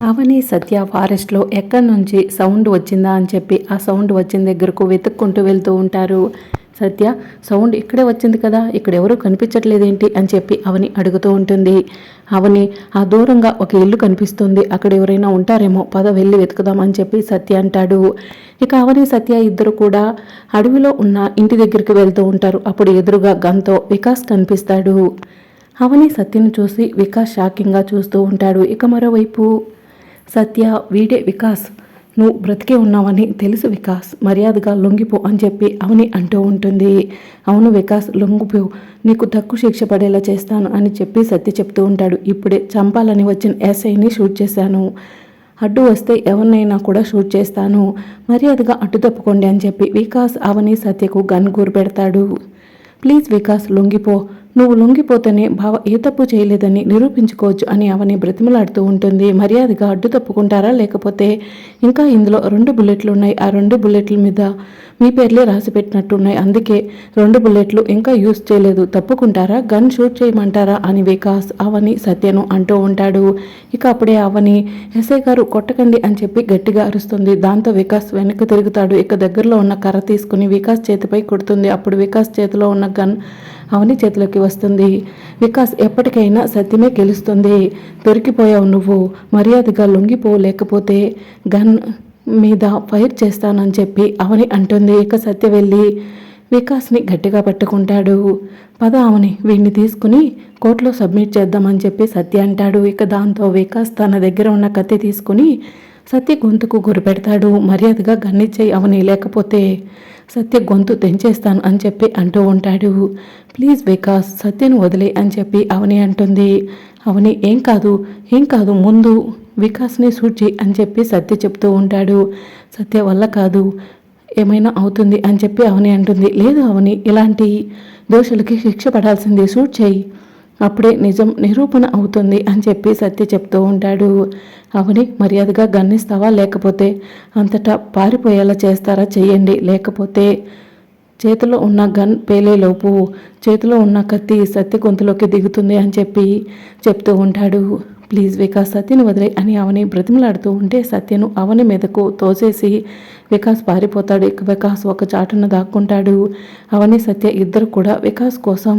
అవని సత్య ఫారెస్ట్లో ఎక్కడి నుంచి సౌండ్ వచ్చిందా అని చెప్పి ఆ సౌండ్ వచ్చిన దగ్గరకు వెతుక్కుంటూ వెళ్తూ ఉంటారు. సత్య సౌండ్ ఇక్కడే వచ్చింది కదా ఇక్కడ ఎవరూ కనిపించట్లేదేంటి? అని చెప్పి అవని అడుగుతూ ఉంటుంది. అవని ఆ దూరంగా ఒక ఇల్లు కనిపిస్తుంది అక్కడ ఎవరైనా ఉంటారేమో పద వెళ్ళి వెతుకుదాం అని చెప్పి సత్య అంటాడు. ఇక అవని సత్య ఇద్దరు కూడా అడవిలో ఉన్న ఇంటి దగ్గరికి వెళ్తూ ఉంటారు. అప్పుడు ఎదురుగా గంతో వికాస్ కనిపిస్తాడు. అవని సత్యను చూసి వికాస్ షాకింగ్గా చూస్తూ ఉంటాడు. ఇక మరోవైపు సత్య వీడే వికాస్. నువ్వు బ్రతికే ఉన్నావని తెలుసు వికాస్. మర్యాదగా లొంగిపో అని చెప్పి అవని అంటూ ఉంటుంది. అవును వికాస్ లొంగిపో. నీకు తక్కువ శిక్ష పడేలా చేస్తాను అని చెప్పి సత్య చెప్తూ ఉంటాడు. ఇప్పుడే చంపాలని వచ్చిన ఎస్ఐని షూట్ చేశాను. అడ్డు వస్తే ఎవరినైనా కూడా షూట్ చేస్తాను. మర్యాదగా అడ్డు తప్పుకోండి అని చెప్పి వికాస్ అవని సత్యకు గన్ కూరు పెడతాడు. ప్లీజ్ వికాస్ లొంగిపో. నువ్వు లొంగిపోతేనే భావ ఏ తప్పు చేయలేదని నిరూపించుకోవచ్చు అని అవని బ్రతిమలాడుతూ ఉంటుంది. మర్యాదగా అడ్డు తప్పుకుంటారా లేకపోతే ఇంకా ఇందులో రెండు బుల్లెట్లు ఉన్నాయి ఆ రెండు బుల్లెట్ల మీద మీ పేర్లే రాసి పెట్టినట్టున్నాయి. అందుకే రెండు బుల్లెట్లు ఇంకా యూస్ చేయలేదు. తప్పుకుంటారా? గన్ షూట్ చేయమంటారా? అని వికాస్ అవని సత్యను అంటూ ఉంటాడు. ఇక అప్పుడే అవని ఎస్ఐ గారు కొట్టకండి అని చెప్పి గట్టిగా అరుస్తుంది. దాంతో వికాస్ వెనక్కి తిరుగుతాడు. ఇక దగ్గరలో ఉన్న కర్ర తీసుకుని వికాస్ చేతిపై కొడుతుంది. అప్పుడు వికాస్ చేతిలో ఉన్న గన్ అవని చేతిలోకి వస్తుంది. వికాస్ ఎప్పటికైనా సత్యమే గెలుస్తుంది. దొరికిపోయావు నువ్వు. మర్యాదగా లొంగిపో లేకపోతే గన్ మీద ఫైర్ చేస్తానని చెప్పి అవని అంటుంది. ఇక సత్య వెళ్ళి వికాస్ని గట్టిగా పట్టుకుంటాడు. పద అవని వీడిని తీసుకుని కోర్టులో సబ్మిట్ చేద్దామని చెప్పి సత్య అంటాడు. ఇక దాంతో వికాస్ తన దగ్గర ఉన్న కత్తి తీసుకుని సత్య గొంతుకు గురిపెడతాడు మర్యాదగా గన్నిచ్చేయి అవని లేకపోతే సత్య గొంతు తెంచేస్తాను అని చెప్పి అంటూ ఉంటాడు. ప్లీజ్ వికాస్ సత్యను వదిలే అని చెప్పి అవని అంటుంది. అవని ఏం కాదు ఏం కాదు ముందు వికాస్ని షూట్ చేయి అని చెప్పి సత్య చెప్తూ ఉంటాడు. సత్య వల్ల కాదు ఏమైనా అవుతుంది అని చెప్పి అవని అంటుంది. లేదు అవని ఇలాంటి దోషులకి శిక్ష పడాల్సింది షూట్ చేయి. అప్పుడే నిజం నిరూపణ అవుతుంది అని చెప్పి సత్య చెప్తూ ఉంటాడు. అవని మర్యాదగా గన్నిస్తావా లేకపోతే అంతటా పారిపోయేలా చేస్తారా? చెయ్యండి. లేకపోతే చేతిలో ఉన్న గన్ పేలేలోపు చేతిలో ఉన్న కత్తి సత్య గొంతులోకి దిగుతుంది అని చెప్పి చెప్తూ ఉంటాడు. ప్లీజ్ వికాస్ సత్యను వదిలే అని అవని బ్రతిమలాడుతూ ఉంటే సత్యను అవని మీదకు తోసేసి వికాస్ పారిపోతాడు. ఇక వికాస్ ఒక చాటున దాక్కుంటాడు. అవని సత్య ఇద్దరు కూడా వికాస్ కోసం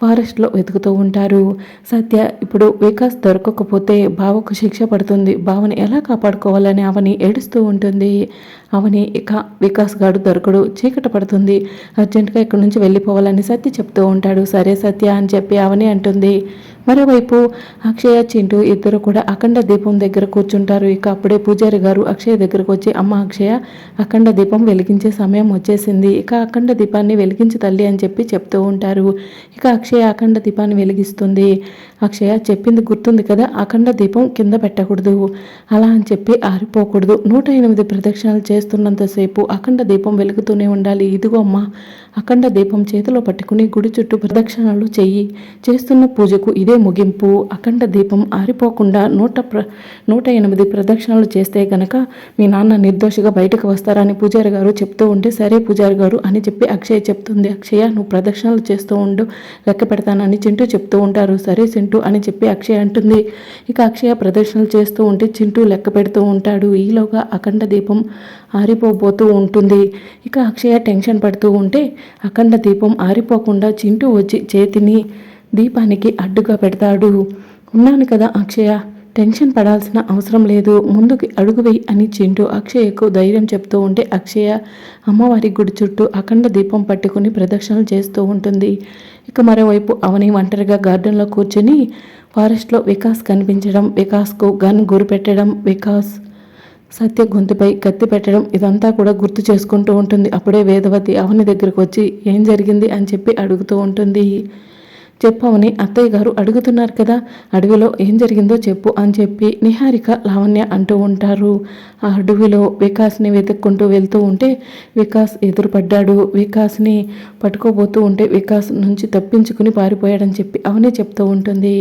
ఫారెస్ట్లో వెతుకుతూ ఉంటారు. సత్య ఇప్పుడు వికాస్ దొరకకపోతే బావకు శిక్ష పడుతుంది. బావని ఎలా కాపాడుకోవాలని అవని ఏడుస్తూ ఉంటుంది. అవని ఇక వికాస్ గాడు దొరకడు. చీకట పడుతుంది. అర్జెంటుగా ఇక్కడి నుంచి వెళ్ళిపోవాలని సత్య చెప్తూ ఉంటాడు. సరే సత్య అని చెప్పి అవని అంటుంది. మరోవైపు అక్షయ చింటూ ఇద్దరు కూడా అఖండ దీపం దగ్గర కూర్చుంటారు. ఇక అప్పుడే పూజారి గారు అక్షయ దగ్గరకు వచ్చి అమ్మ అక్షయ అఖండ దీపం వెలిగించే సమయం వచ్చేసింది. ఇక అఖండ దీపాన్ని వెలిగించు తల్లి అని చెప్పి చెప్తూ ఉంటారు. ఇక అక్షయ అఖండ దీపాన్ని వెలిగిస్తుంది. అక్షయ చెప్పింది గుర్తుంది కదా అఖండ దీపం కింద పెట్టకూడదు. అలా అని చెప్పి ఆరిపోకూడదు. నూట ఎనిమిది ప్రదక్షిణాలు చేస్తున్నంతసేపు అఖండ దీపం వెలుగుతూనే ఉండాలి. ఇదిగో అమ్మా అఖండ దీపం చేతిలో పట్టుకుని గుడి చుట్టూ ప్రదక్షిణలు చెయ్యి. చేస్తున్న పూజకు ఇదే ముగింపు. అఖండ దీపం ఆరిపోకుండా నూట ప్ర నూట ఎనిమిది ప్రదక్షిణలు చేస్తే గనక మీ నాన్న నిర్దోషిగా బయటకు వస్తారని పూజారి గారు చెప్తూ ఉంటే సరే పూజారి గారు అని చెప్పి అక్షయ చెప్తుంది. అక్షయ నువ్వు ప్రదక్షిణలు చేస్తూ ఉండు లెక్క పెడతానని చింటూ చెప్తూ ఉంటారు. సరే చింటూ అని చెప్పి అక్షయ అంటుంది. ఇక అక్షయ ప్రదక్షిణలు చేస్తూ ఉంటే చింటూ లెక్క పెడుతూ ఉంటాడు. ఈలోగా అఖండ దీపం ఆరిపోబోతూ ఉంటుంది. ఇక అక్షయ టెన్షన్ పడుతూ ఉంటే అఖండ దీపం ఆరిపోకుండా చింటూ వచ్చి చేతిని దీపానికి అడ్డుగా పెడతాడు. ఉన్నాను కదా అక్షయ టెన్షన్ పడాల్సిన అవసరం లేదు ముందుకి అడుగు వెయ్యి అని చింటూ అక్షయకు ధైర్యం చెప్తూ ఉంటే అక్షయ అమ్మవారి గుడి చుట్టూ అఖండ దీపం పట్టుకుని ప్రదక్షిణలు చేస్తూ ఉంటుంది. ఇక మరోవైపు అవని ఒంటరిగా గార్డెన్లో కూర్చొని ఫారెస్ట్లో వికాస్ కనిపించడం వికాస్కు గన్ గురి పెట్టడం వికాస్ సత్య గొంతుపై కత్తి పెట్టడం ఇదంతా కూడా గుర్తు చేసుకుంటూ ఉంటుంది. అప్పుడే వేదవతి అవని దగ్గరకు వచ్చి ఏం జరిగింది? అని చెప్పి అడుగుతూ ఉంటుంది. చెప్పవని అత్తయ్య గారు అడుగుతున్నారు కదా అడవిలో ఏం జరిగిందో చెప్పు అని చెప్పి నిహారిక లావణ్య అంటూ ఉంటారు. ఆ అడవిలో వికాస్ని వెతుక్కుంటూ వెళ్తూ ఉంటే వికాస్ ఎదురుపడ్డాడు. వికాస్ని పట్టుకోబోతూ ఉంటే వికాస్ నుంచి తప్పించుకుని పారిపోయాడని చెప్పి అవనే చెప్తూ ఉంటుంది.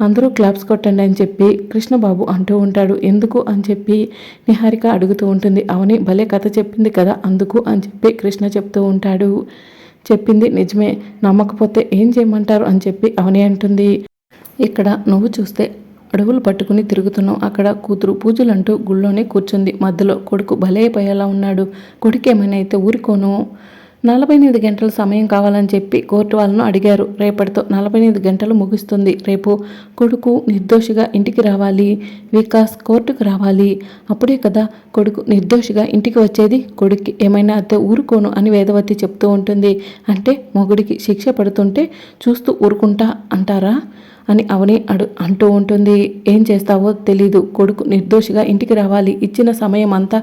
అందరూ క్లాప్స్ కొట్టండి అని చెప్పి కృష్ణబాబు అంటూ ఉంటాడు. ఎందుకు అని చెప్పి నిహారిక అడుగుతూ ఉంటుంది. అవని భలే కథ చెప్పింది కదా అందుకు అని చెప్పి కృష్ణ చెప్తూ ఉంటాడు. చెప్పింది నిజమే నమ్మకపోతే ఏం చేయమంటారు అని చెప్పి అవని అంటుంది. ఇక్కడ నువ్వు చూస్తే అడవులు పట్టుకుని తిరుగుతున్నాం అక్కడ కూతురు పూజలంటూ గుళ్ళోనే కూర్చుంది. మధ్యలో కొడుకు భలైపోయేలా ఉన్నాడు. కొడుకు ఏమైనా అయితే ఊరుకోను. నలభై ఎనిమిది గంటల సమయం కావాలని చెప్పి కోర్టు వాళ్ళను అడిగారు. రేపటితో నలభై ఎనిమిది గంటలు ముగుస్తుంది. రేపు కొడుకు నిర్దోషిగా ఇంటికి రావాలి. వికాస్ కోర్టుకు రావాలి. అప్పుడే కదా కొడుకు నిర్దోషిగా ఇంటికి వచ్చేది. కొడుక్కి ఏమైనా అత్తే ఊరుకోను అని వేదవతి చెప్తూ ఉంటుంది. అంటే మొగుడికి శిక్ష పడుతుంటే చూస్తూ ఊరుకుంటా అంటారా? అని అవని అడు అంటూ ఉంటుంది. ఏం చేస్తావో తెలీదు. కొడుకు నిర్దోషిగా ఇంటికి రావాలి. ఇచ్చిన సమయం అంతా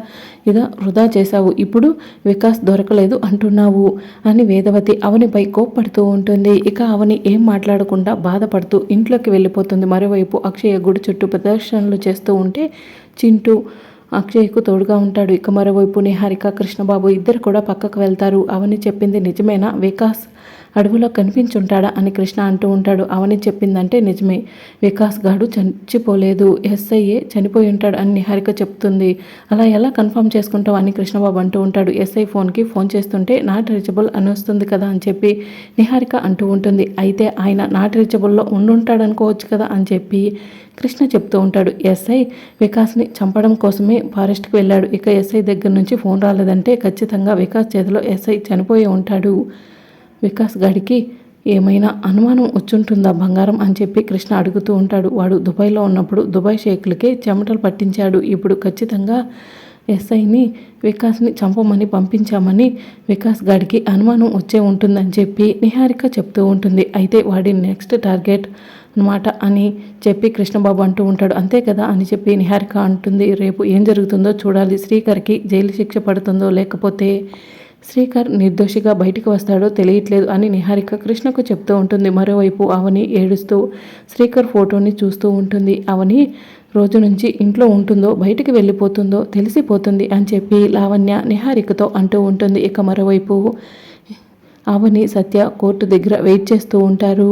ఇదా వృధా చేశావు. ఇప్పుడు వికాస్ దొరకలేదు అంటున్నావు అని వేదవతి అవనిపై కోప్పడుతూ ఉంటుంది. ఇక అవని ఏం మాట్లాడకుండా బాధపడుతూ ఇంట్లోకి వెళ్ళిపోతుంది. మరోవైపు అక్షయ గుడి చుట్టూ ప్రదర్శనలు చేస్తూ ఉంటే చింటూ అక్షయ్కు తోడుగా ఉంటాడు. ఇక మరోవైపు నిహారిక కృష్ణబాబు ఇద్దరు కూడా పక్కకు వెళ్తారు. అవని చెప్పింది నిజమేనా? వికాస్ అడవిలో కనిపించుంటాడా అని కృష్ణ అంటూ ఉంటాడు. అవని చెప్పిందంటే నిజమే. వికాస్ గాడు చచ్చిపోలేదు ఎస్ఐఏ చనిపోయి ఉంటాడు అని నిహారిక చెప్తుంది. అలా ఎలా కన్ఫర్మ్ చేసుకుంటావు అని కృష్ణబాబు అంటూ ఉంటాడు. ఎస్ఐ ఫోన్కి ఫోన్ చేస్తుంటే నాట్ రీచబుల్ అని వస్తుంది కదా అని చెప్పి నిహారిక అంటూ ఉంటుంది. అయితే ఆయన నాట్ రీచబుల్లో ఉండుంటాడు అనుకోవచ్చు కదా అని చెప్పి కృష్ణ చెప్తూ ఉంటాడు. ఎస్ఐ వికాస్ని చంపడం కోసమే ఫారెస్ట్కి వెళ్ళాడు. ఇక ఎస్ఐ దగ్గర నుంచి ఫోన్ రాలేదంటే ఖచ్చితంగా వికాస్ చేతిలో ఎస్ఐ చనిపోయి ఉంటాడు. వికాస్ గాడికి ఏమైనా అనుమానం వచ్చుంటుందా బంగారం అని చెప్పి కృష్ణ అడుగుతూ ఉంటాడు. వాడు దుబాయ్లో ఉన్నప్పుడు దుబాయ్ షేక్లకే చెమటలు పట్టించాడు. ఇప్పుడు ఖచ్చితంగా ఎస్ఐని వికాస్ని చంపమని పంపించామని వికాస్ గాడికి అనుమానం వచ్చే ఉంటుందని చెప్పి నిహారిక చెప్తూ ఉంటుంది. అయితే వాడి నెక్స్ట్ టార్గెట్ అనమాట అని చెప్పి కృష్ణబాబు అంటూ ఉంటాడు. అంతే కదా అని చెప్పి నిహారిక అంటుంది. రేపు ఏం జరుగుతుందో చూడాలి. శ్రీకర్కి జైలు శిక్ష పడుతుందో లేకపోతే శ్రీకర్ నిర్దోషిగా బయటికి వస్తాడో తెలియట్లేదు అని నిహారిక కృష్ణకు చెప్తూ ఉంటుంది. మరోవైపు అవని ఏడుస్తూ శ్రీకర్ ఫోటోని చూస్తూ ఉంటుంది. అవని రోజు నుంచి ఇంట్లో ఉంటుందో బయటికి వెళ్ళిపోతుందో తెలిసిపోతుంది అని చెప్పి లావణ్య నిహారికతో అంటూ ఉంటుంది. ఇక మరోవైపు అవని సత్య కోర్టు దగ్గర వెయిట్ చేస్తూ ఉంటారు.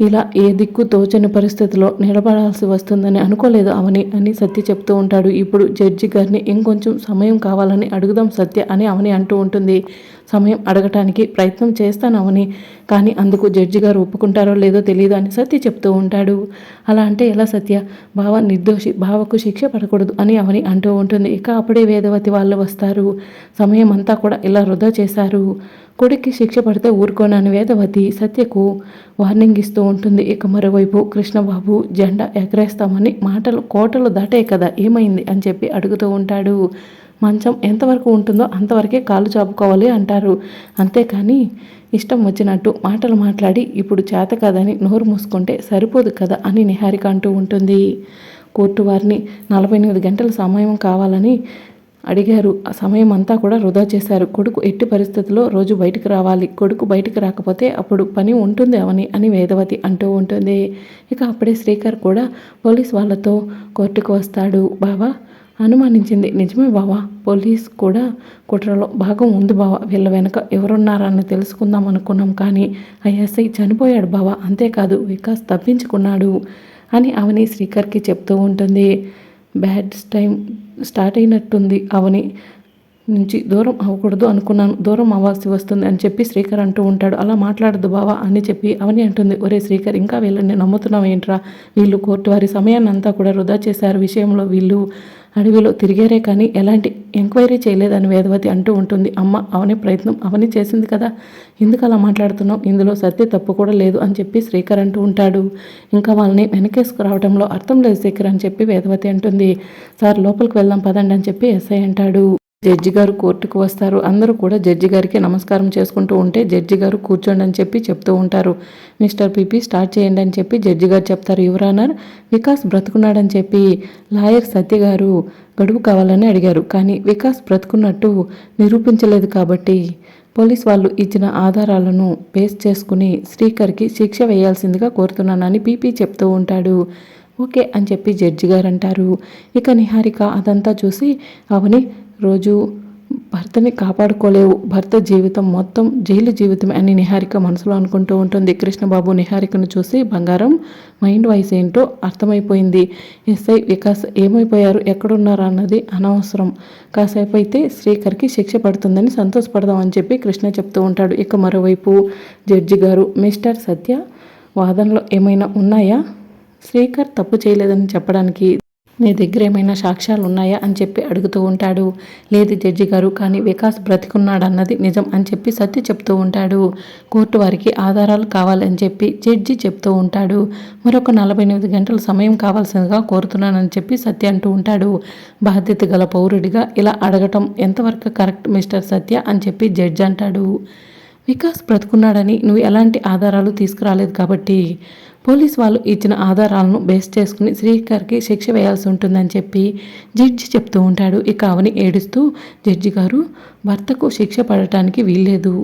ఇలా ఏ దిక్కు తోచని పరిస్థితిలో నిలబడాల్సి వస్తుందని అనుకోలేదు అవని అని సత్య చెప్తూ ఉంటాడు. ఇప్పుడు జడ్జి గారిని ఇంకొంచెం సమయం కావాలని అడుగుదాం సత్య అని అవని అంటూ ఉంటుంది. సమయం అడగటానికి ప్రయత్నం చేస్తాను అవని కానీ అందుకు జడ్జి గారు ఒప్పుకుంటారో లేదో తెలియదు అని సత్య చెప్తూ ఉంటాడు. అలా అంటే ఎలా సత్య? బావ నిర్దోషి బావకు శిక్ష పడకూడదు అని అవని అంటూ ఉంటుంది. ఇక అప్పుడే వేదవతి వాళ్ళు వస్తారు. సమయం అంతా కూడా ఇలా వృధా చేశారు. కొడుక్కి శిక్ష పడితే ఊరుకోనని వేదవతి సత్యకు వార్నింగ్ ఇస్తూ ఉంటుంది. ఇక మరోవైపు కృష్ణబాబు జెండా ఎగరేస్తామని మాటలు కోటలు దాటే కదా ఏమైంది అని చెప్పి అడుగుతూ ఉంటాడు. మంచం ఎంతవరకు ఉంటుందో అంతవరకే కాళ్ళు చాపుకోవాలి అంటారు. అంతేకాని ఇష్టం వచ్చినట్టు మాటలు మాట్లాడి ఇప్పుడు చేత కదని నోరు మూసుకుంటే సరిపోదు కదా అని నిహారిక అంటూ ఉంటుంది. కోర్టు వారిని నలభై ఎనిమిది గంటల సమయం కావాలని అడిగారు. ఆ సమయం అంతా కూడా వృధా చేశారు. కొడుకు ఎట్టి పరిస్థితుల్లో రోజు బయటకు రావాలి. కొడుకు బయటకు రాకపోతే అప్పుడు పని ఉంటుంది అవని అని వేదవతి అంటూ ఉంటుంది. ఇక అప్పుడే శ్రీకర్ కూడా పోలీస్ వాళ్ళతో కోర్టుకు వస్తాడు. బావా అనుమానించింది. నిజమే బావా పోలీస్ కూడా కుట్రలో భాగం ఉంది బావా. వీళ్ళ వెనక ఎవరున్నారని తెలుసుకుందాం అనుకున్నాం కానీ ఐఎస్ఐ చనిపోయాడు బావా. అంతేకాదు వికాస్ తప్పించుకున్నాడు అని అవని శ్రీకర్కి చెప్తూ ఉంటుంది. బ్యాడ్ టైం స్టార్ట్ అయినట్టుంది. అవని నుంచి దూరం అవ్వకూడదు అనుకున్నాను. దూరం అవ్వాల్సి వస్తుంది అని చెప్పి శ్రీకర్ అంటూ ఉంటాడు. అలా మాట్లాడదు బావా అని చెప్పి అవని అంటుంది. ఒరే శ్రీకర్ ఇంకా వీళ్ళని నమ్ముతున్నావు ఏంట్రా వీళ్ళు కోర్టు వారి సమయాన్ని అంతా కూడా వృధా చేశారు. విషయంలో వీళ్ళు అడవిలో తిరిగారే కానీ ఎలాంటి ఎంక్వైరీ చేయలేదని వేదవతి అంటూ ఉంటుంది. అమ్మ అవని ప్రయత్నం అవని చేసింది కదా. ఎందుకు అలా మాట్లాడుతున్నావు? ఇందులో సత్య తప్పు కూడా లేదు అని చెప్పి శ్రీకర్ అంటూ ఉంటాడు. ఇంకా వాళ్ళని వెనకేసుకు రావడంలో అర్థం లేదు శ్రీకర్ అని చెప్పి వేదవతి అంటుంది. సార్ లోపలికి వెళ్దాం పదండి అని చెప్పి ఎస్ఐ అంటాడు. జడ్జి గారు కోర్టుకు వస్తారు. అందరూ కూడా జడ్జి గారికి నమస్కారం చేసుకుంటూ ఉంటే జడ్జి గారు కూర్చోండి అని చెప్పి చెప్తూ ఉంటారు. మిస్టర్ పీపీ స్టార్ట్ చేయండి అని చెప్పి జడ్జి గారు చెప్తారు. యువరానర్ వికాస్ బ్రతుకున్నాడని చెప్పి లాయర్ సత్య గారు గడువు కావాలని అడిగారు. కానీ వికాస్ బ్రతుకున్నట్టు నిరూపించలేదు కాబట్టి పోలీస్ వాళ్ళు ఇచ్చిన ఆధారాలను బేస్ చేసుకుని శ్రీకర్కి శిక్ష వేయాల్సిందిగా కోరుతున్నానని పీపీ చెప్తూ ఉంటాడు. ఓకే అని చెప్పి జడ్జి గారు అంటారు. ఇక నిహారిక అదంతా చూసి అవని రోజు భర్తని కాపాడుకోలేవు. భర్త జీవితం మొత్తం జైలు జీవితం అని నిహారిక మనసులో అనుకుంటూ ఉంటుంది. కృష్ణబాబు నిహారికను చూసి బంగారం మైండ్ వాయిస్ ఏంటో అర్థమైపోయింది. ఎస్ఐ వికాస్ ఏమైపోయారు? ఎక్కడున్నారా అన్నది అనవసరం. కాసేపు అయితే శ్రీకర్కి శిక్ష పడుతుందని సంతోషపడదామని చెప్పి కృష్ణ చెప్తూ ఉంటాడు. ఇక మరోవైపు జడ్జి గారు మిస్టర్ సత్య వాదనలో ఏమైనా ఉన్నాయా? శ్రీకర్ తప్పు చేయలేదని చెప్పడానికి నీ దగ్గర ఏమైనా సాక్ష్యాలు ఉన్నాయా అని చెప్పి అడుగుతూ ఉంటాడు. లేదు జడ్జి గారు కానీ వికాస్ బ్రతికున్నాడన్నది నిజం అని చెప్పి సత్య చెప్తూ ఉంటాడు. కోర్టు వారికి ఆధారాలు కావాలని చెప్పి జడ్జి చెప్తూ ఉంటాడు. మరొక నలభై ఎనిమిది గంటల సమయం కావాల్సిందిగా కోరుతున్నానని చెప్పి సత్య అంటూ ఉంటాడు. బాధ్యత గల పౌరుడిగా ఇలా అడగటం ఎంతవరకు కరెక్ట్ మిస్టర్ సత్య అని చెప్పి జడ్జి అంటాడు. వికాస్ బ్రతుకున్నాడని నువ్వు ఎలాంటి ఆధారాలు తీసుకురాలేదు కాబట్టి పోలీస్ వాళ్ళు ఇచ్చిన ఆధారాలను బేస్ చేసుకుని శ్రీకర్కి శిక్ష వేయాల్సి ఉంటుందని చెప్పి జడ్జి చెప్తూ ఉంటాడు. ఇక అవని ఏడుస్తూ జడ్జి గారు భర్తకు శిక్ష పడటానికి వీల్లేదు.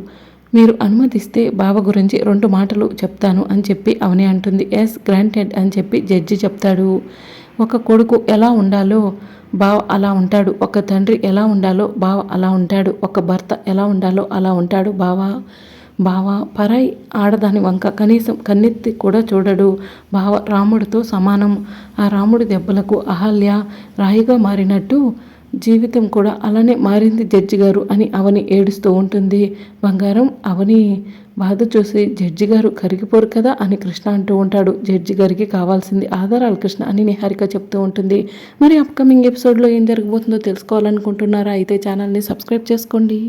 మీరు అనుమతిస్తే బావ గురించి రెండు మాటలు చెప్తాను అని చెప్పి అవని అంటుంది. ఎస్ గ్రాంటెడ్ అని చెప్పి జడ్జి చెప్తాడు. ఒక కొడుకు ఎలా ఉండాలో బావ అలా ఉంటాడు. ఒక తండ్రి ఎలా ఉండాలో బావ అలా ఉంటాడు. ఒక భర్త ఎలా ఉండాలో అలా ఉంటాడు. బావ బావ పరాయి ఆడదాని వంక కనీసం కన్నెత్తి కూడా చూడడు. బావ రాముడితో సమానం. ఆ రాముడి దెబ్బలకు అహల్య రాయిగా మారినట్టు జీవితం కూడా అలానే మారింది జడ్జి గారు అని అవని ఏడుస్తూ ఉంటుంది. బంగారం అవని బాధ చూసి జడ్జి గారు కరిగిపోరు కదా అని కృష్ణ అంటూ ఉంటాడు. జడ్జి గారికి కావాల్సింది ఆధారాలు కృష్ణ అని నిహారిక చెప్తూ ఉంటుంది. మరి అప్కమింగ్ ఎపిసోడ్లో ఏం జరగబోతుందో తెలుసుకోవాలనుకుంటున్నారా? అయితే ఛానల్ని సబ్స్క్రైబ్ చేసుకోండి.